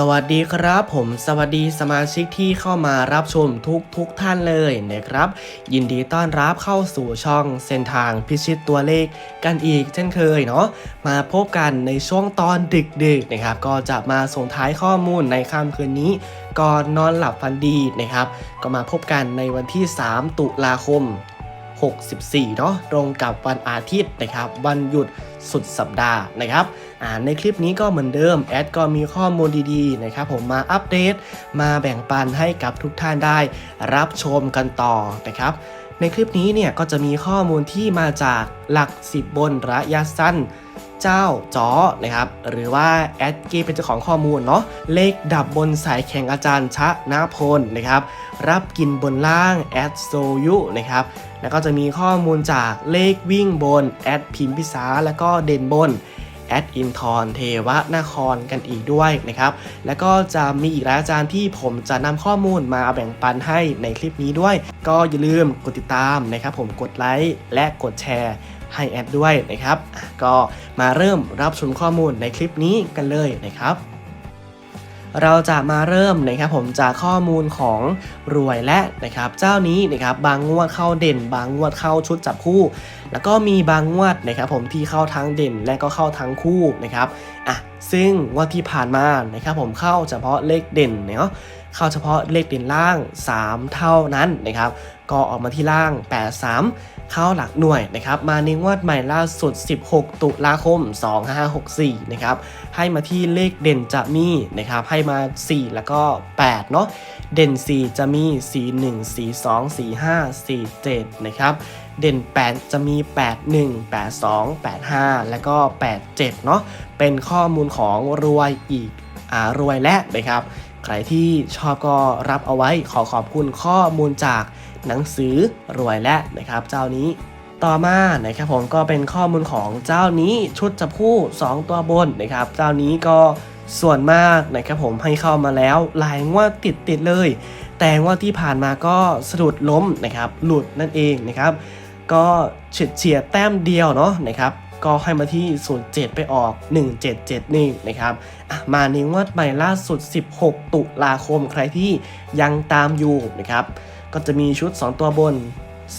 สวัสดีครับผมสวัสดีสมาชิกที่เข้ามารับชมทุกทุกท่านเลยนะครับ ยินดีต้อนรับเข้าสู่ช่องเส้นทางพิชิตตัวเลขกันอีกเช่นเคยเนาะมาพบกันในช่วงตอนดึกๆนะครับก็จะมาส่งท้ายข้อมูลในค่ำคืนนี้ก่อนนอนหลับฝันดีนะครับ ก็มาพบกันในวันที่ 3 ตุลาคม 64เนาะตรงกับวันอาทิตย์นะครับวันหยุดสุดสัปดาห์นะครับในคลิปนี้ก็เหมือนเดิมแอดก็มีข้อมูลดีๆนะครับผมมาอัปเดตมาแบ่งปันให้กับทุกท่านได้ รับชมกันต่อนะครับในคลิปนี้เนี่ยก็จะมีข้อมูลที่มาจากหลัก 10 บนระยะสั้น เจ้าจอนะครับหรือว่าแอดกีเป็นเจ้าของข้อมูลเนาะเลขดับบนสายแข่งอาจารย์ชะนาพลนะครับรับกินบนล่างแอดโซยุนะครับแล้วก็จะมีข้อมูลจากเลขวิ่งบนแอดพิมพิสาแล้วก็เด่นบนแอดอินทรเทวนครกันอีกด้วยนะครับ แล้วก็จะมีอีกหลายอาจารย์ที่ผมจะนำข้อมูลมาแบ่งปันให้ในคลิปนี้ด้วย ก็อย่าลืมกดติดตามนะครับผมกดไลค์และกดแชร์ ให้แอดด้วยนะครับก็มาเริ่มรับชมข้อมูลในคลิปนี้กันเลยนะครับเราจะมาเริ่มนะครับผมจากข้อมูลของรวยและนะครับเจ้านี้นะครับบางงวดเข้าเด่น บางงวดเข้าชุดจับคู่ แล้วก็มีบางงวดนะครับผมที่เข้าทั้งเด่นและก็เข้าทั้งคู่นะครับอะซึ่งงวดที่ผ่านมานะครับผมเข้าเฉพาะเลขเด่นเนาะ เข้าเฉพาะเลขเด่นล่าง 3 เท่านั้นนะครับ ก็ออกมาที่ล่าง 83 เข้าหลักหน่วยนะครับมาในงวดใหม่ล่าสุด 16 ตุลาคม 2564 นะครับให้มาที่เลขเด่นจะมีนะครับให้มา 4 แล้วก็ 8 เนาะเด่น 4 จะมี 4 1 4 2 4 5 4 7 นะครับเด่น 8 จะมี 8 1 8 2 8 5 แล้วก็ 8 7 เนาะเป็นข้อมูลของรวยอีก อ่ารวยและนะครับ ใครที่ชอบก็รับเอาไว้ขอขอบคุณข้อมูลจากหนังสือรวยและนะครับ เจ้านี้ต่อมานะครับผมก็เป็นข้อมูลของเจ้านี้ชุดจับคู่ 2 ตัวบนนะครับ เจ้านี้ก็ส่วนมากนะครับผมให้เข้ามาแล้วหลายงวดติดติดๆเลย แต่งวดที่ผ่านมาก็สะดุดล้มนะครับ หลุดนั่นเองนะครับ ก็เฉียดเฉียดแต้มเดียวเนาะนะครับ ก็ให้มาที่ 07 ไปออก 1771 นะครับมาในงวดใหม่ล่าสุด 16 ตุลาคมใครที่ยังตามอยู่นะครับ ก็จะมีชุด 2 ตัวบน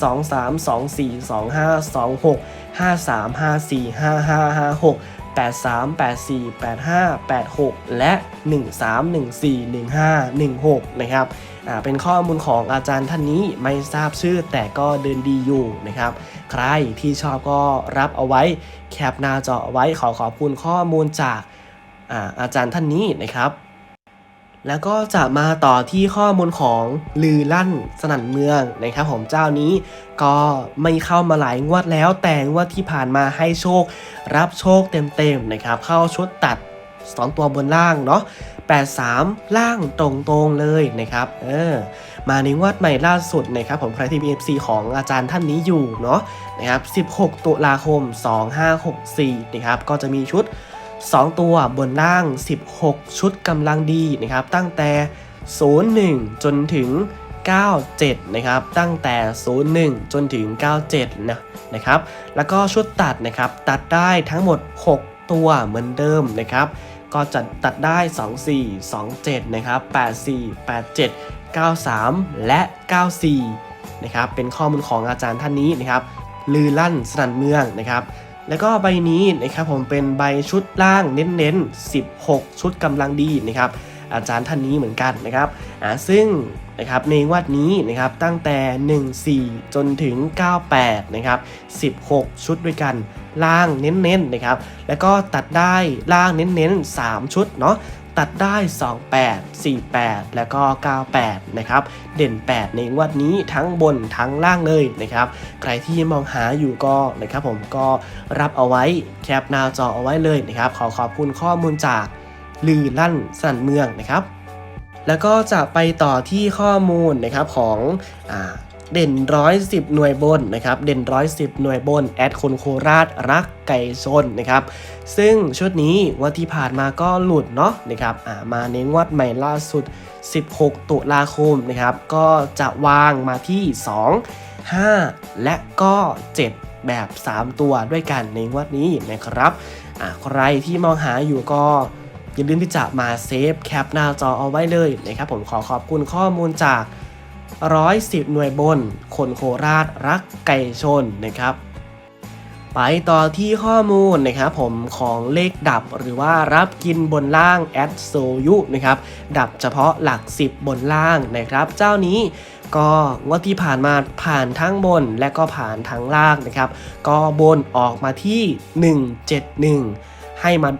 2 3 2 4 2 5 2 6 5 3 5 4 5 5 5 6 8 3 8 4 8 5 8 6 และ 1 3 1 4 1 5 1 6 นะครับอ่าเป็นข้อมูลของอาจารย์ท่านนี้ไม่ทราบชื่อแต่ก็เดินดีอยู่นะครับ ใครที่ชอบก็รับเอาไว้แคปหน้าจอเอาไว้ขอขอบคุณข้อมูลจากอาอาจารย์ท่านนี้นะครับ แล้วก็จะมาต่อที่ข้อมูลของลือลั่นสนั่นเมืองนะครับผมเจ้านี้ก็ไม่เข้ามาหลายงวดแล้วแต่งวดที่ผ่านมาให้โชครับโชคเต็มๆนะครับ เข้าชุดตัด 2 ตัวบนล่างเนาะ83 ล่างตรงๆเลยนะครับ เออ มาในงวดใหม่ล่าสุดนะครับผมใครที่มี FC ของอาจารย์ท่านนี้อยู่เนาะนะครับ 16 ตุลาคม 2564 นะครับ ก็จะมีชุด 2 ตัวบนล่าง 16 ชุดกำลังดีนะครับตั้งแต่ 01 จนถึง 97 นะครับตั้งแต่ 01 จนถึง 97 นะนะครับแล้วก็ชุดตัดนะครับตัดได้ทั้งหมด 6 ตัวเหมือนเดิมนะครับก็จะตัดได้ 24 27 นะครับ 84 87 93 และ 94 นะครับ เป็นข้อมูลของอาจารย์ท่านนี้นะครับ ลือลั่นสนั่นเมืองนะครับ แล้วก็ใบนี้นะครับผมเป็นใบชุดล่างเน้นๆ 16 ชุดกำลังดีนะครับอาจารย์ท่านนี้เหมือนกันนะครับอ่าซึ่งนะครับในวัดนี้นะครับตั้งแต่ 14 จนถึง 98 นะครับ 16 ชุดด้วยกันล่างเน้นๆนะครับ แล้วก็ตัดได้ล่างเน้นๆ 3 ชุดเนาะ ตัดได้ 28 48 แล้วก็ 98 นะครับ เด่น 8 ในงวดนี้ทั้งบนทั้งล่างเลยนะครับ ใครที่มองหาอยู่ก็นะครับผมก็รับเอาไว้แคปหน้าจอเอาไว้เลยนะครับ ขอขอบคุณข้อมูลจากลือลั่นสันเมืองนะครับ แล้วก็จะไปต่อที่ข้อมูลนะครับของอ่า เด่นร้อยสิบหน่วยบนนะครับเด่นร้อยสิบหน่วยบนแอดคนโคราชรักไก่ชนนะครับซึ่งชุดนี้วันที่ผ่านมาก็หลุดเนาะนะครับามาในงวดใหม่ล่าสุด 16 ตุลาคมนะครับก็จะวางมาที่ 2 5 และก็ 7 แบบ 3 ตัวด้วยกันในงวดนี้นะครับใครที่มองหาอยู่ก็อย่าลืมที่จะมาเซฟแคปหน้าจอเอาไว้เลยนะครับผมขอขอบคุณข้อมูลจาก 110 หน่วยบน คนโคราชรักไก่ชนนะครับไปต่อที่ข้อมูลนะครับผมของเลขดับหรือว่ารับกินบนล่างแอดโซยุนะครับดับเฉพาะหลัก 10 บนล่างนะครับ เจ้านี้ก็งวดที่ผ่านมาผ่านทั้งบนและก็ผ่านทั้งล่างนะครับ ก็บนออกมาที่ 171 ให้มา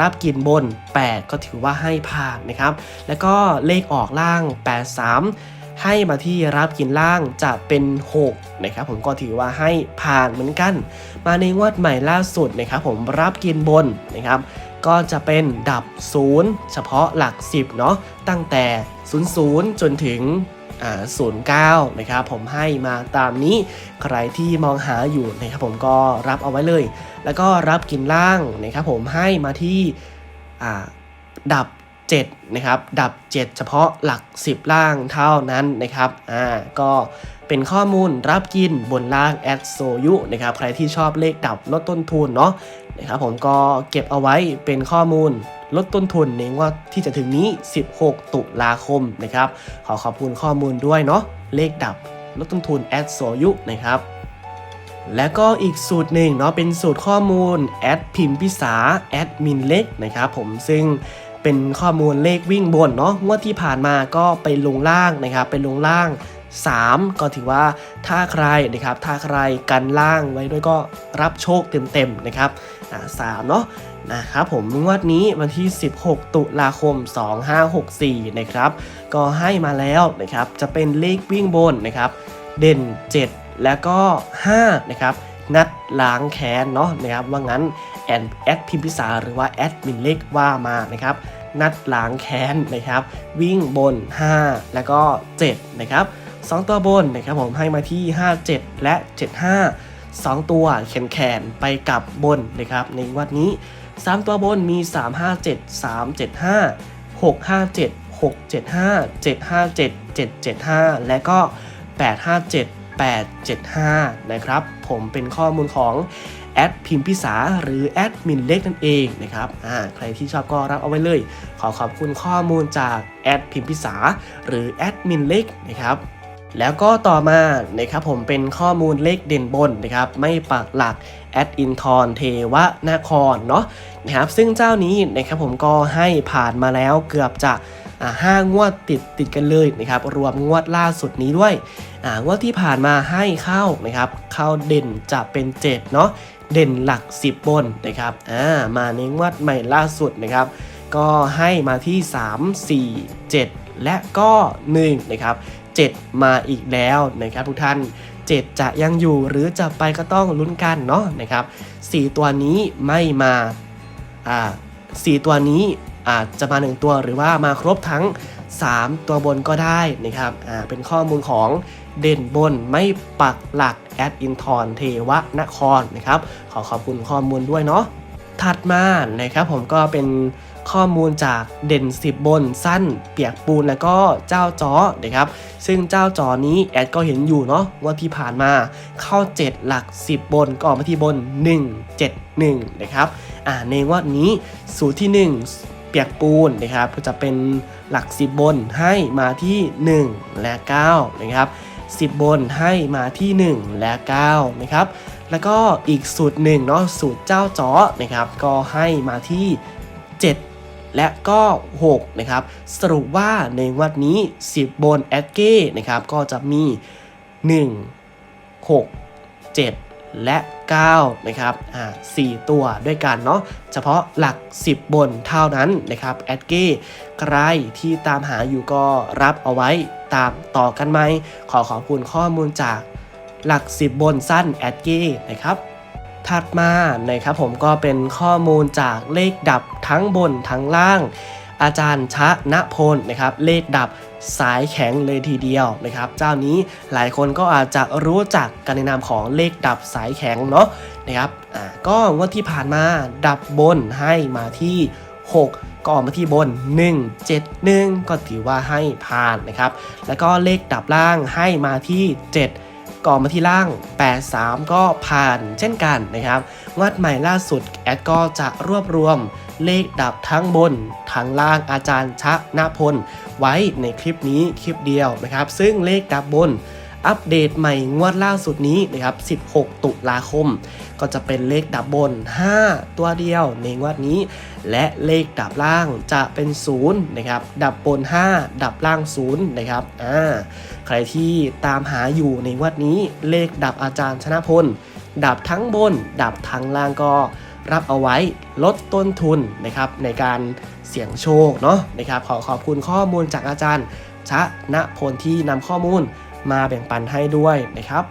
รับกินบน 8 ก็ถือว่าให้ผ่านนะครับ แล้วก็เลขออกล่าง 83 ให้มาที่รับกินล่างจะเป็น6นะครับผมก็ถือว่าให้ผ่านเหมือนกัน มาในงวดใหม่ล่าสุดนะครับผมรับกินบนนะครับก็จะเป็นดับ 0 เฉพาะหลัก 10เนาะตั้งแต่ 00 จนถึง09 นะครับผมให้มาตามนี้ใครที่มองหาอยู่นะครับผมก็รับเอาไว้เลย แล้วก็รับกินล่างนะครับผมให้มาที่ดับ 7นะครับดับ 7 เฉพาะหลัก 10 ล่างเท่านั้นนะครับอ่าก็เป็นข้อมูลรับกินบนล่างแอดโซยุนะครับใครที่ชอบเลขดับลดต้นทุนเนาะนะครับผมก็เก็บเอาไว้เป็นข้อมูลลดต้นทุนในงว่าที่จะถึงนี้ 16 ตุลาคมนะครับ ขอขอบคุณข้อมูลด้วยเนาะเลขดับลดต้นทุนแอดโซยุนะครับและก็อีกสูตรหนึ่งเนาะเป็นสูตรข้อมูลแอดพิมพ์พิสาแอดมินเล็กนะครับผมซึ่ง เป็นข้อมูลเลขวิ่งบนเนาะงวดที่ผ่านมาก็ไปลงล่างนะครับไปลงล่าง 3 ก็ถือว่าถ้าใครนะครับถ้าใครกันล่างไว้ด้วยก็รับโชคเต็มๆนะครับอ่าสามเนาะนะครับผมงวดนี้วันที่ 16 ตุลาคม 2564 นะครับ ก็ให้มาแล้วนะครับ จะเป็นเลขวิ่งบนนะครับ เด่น 7 แล้วก็ 5 นะครับ นัดล้างแค้นเนาะนะครับว่างั้น นแอดพิมพิสาหรือว่าแอดมินเล็กว่ามานะครับ นัดล้างแค้นนะครับ วิ่งบน 5 แล้วก็ 7 นะครับ 2 ตัวบนนะครับผมให้มาที่ 57 และ 75 2 ตัวแขนแขนไปกับบนนะครับ ในวัดนี้ 3 ตัวบนมี 357 375 657 675 757 775 และก็ 857 875 นะครับ ผมเป็นข้อมูลของแอดพิมพิสาหรือแอดมินเล็กนั่นเองนะครับอ่าใครที่ชอบก็รับเอาไว้เลย ขอขอบคุณข้อมูลจากแอดพิมพิสาหรือแอดมินเล็กนะครับแล้วก็ต่อมานะครับผมเป็นข้อมูลเลขเด่นบนนะครับไม่ปักหลักแอดอินทรเทวนาครเนาะนะครับซึ่งเจ้านี้นะครับผมก็ให้ผ่านมาแล้วเกือบจะ ห้างวดติดติดกันเลยนะครับรวมงวดล่าสุดนี้ด้วยงวดที่ผ่านมาให้เข้านะครับเข้าเด่นจะเป็น7เนาะเด่นหลัก 10 บนนะครับมาในงวดใหม่ล่าสุดนะครับ ก็ให้มาที่ 3 4 7 และก็1นะครับ7 มาอีกแล้วนะครับทุกท่าน 7 จะยังอยู่หรือจะไปก็ต้องลุ้นกันเนาะนะครับ4ตัวนี้ไม่มาอ่า4ตัวนี้ อาจจะมา 1 ตัวหรือว่ามาครบทั้ง 3 ตัวบนก็ได้นะครับเป็นข้อมูลของเด่นบนไม่ปักหลักแอดอินทรเทวนครนะครับ ขอขอบคุณข้อมูลด้วยเนาะถัดมานะครับผมก็เป็นข้อมูลจากเด่น 10 บนสั้น เปียกปูนแล้วก็เจ้าจอนะครับ ซึ่งเจ้าจอนี้แอดก็เห็นอยู่เนาะว่าที่ผ่านมาเข้า 7 หลัก 10 บนก็ออกมาที่บน 1 7 1 นะครับ อ่าในงวดนี้สูตรที่ 1 เปียกปูนนะครับก็จะเป็นหลัก 10 บนให้มาที่ 1 และ 9 นะครับ 10 บนให้มาที่ 1 และ 9 นะครับ แล้วก็อีกสูตรหนึ่งเนาะสูตรเจ้าจ๋อนะครับ ก็ให้มาที่ 7 และก็6นะครับ สรุปว่าในวันนี้ 10 บนแอดเก้นะครับก็จะมี 1 6 7 และ 9 นะครับอ่า4ตัวด้วยกันเนาะเฉพาะหลัก 10 บนเท่านั้นนะครับแอดเก้ใครที่ตามหาอยู่ก็รับเอาไว้ตามต่อกันไหม ขอขอบคุณข้อมูลจากหลัก 10 บนสั้นแอดเก้นะครับถัดมานะครับผมก็เป็นข้อมูลจากเลขดับทั้งบนทั้งล่าง อาจารย์ชะนะพลนะครับเลขดับสายแข็งเลยทีเดียวนะครับ เจ้านี้หลายคนก็อาจจะรู้จักกันในนามของเลขดับสายแข็งเนาะนะครับอ่าก็งวดที่ผ่านมาดับบนให้มาที่ 6ก็ออกมาที่บน 1 7 1 ก็ถือว่าให้ผ่านนะครับ แล้วก็เลขดับล่างให้มาที่ 7 ก่อนมาที่ล่าง 83 ก็ผ่านเช่นกันนะครับงวดใหม่ล่าสุดแอดก็จะรวบรวมเลขดับทั้งบนทั้งล่างอาจารย์ชะนาพล ไว้ในคลิปนี้คลิปเดียวนะครับ ซึ่งเลขดับบน อัปเดตใหม่งวดล่าสุดนี้นะครับ 16 ตุลาคม ก็จะเป็นเลขดับบน 5 ตัวเดียวในงวดนี้ และเลขดับล่างจะเป็น 0 นะครับ ดับบน 5 ดับล่าง 0 นะครับ อ่า ใครที่ตามหาอยู่ในงวดนี้ เลขดับอาจารย์ชนะพล ดับทั้งบน ดับทั้งล่างก็รับเอาไว้ลดต้นทุนนะครับในการเสี่ยงโชคเนาะนะครับขอขอบคุณข้อมูลจากอาจารย์ชนะพลที่นำข้อมูล มาแบ่งปันให้ด้วยนะครับ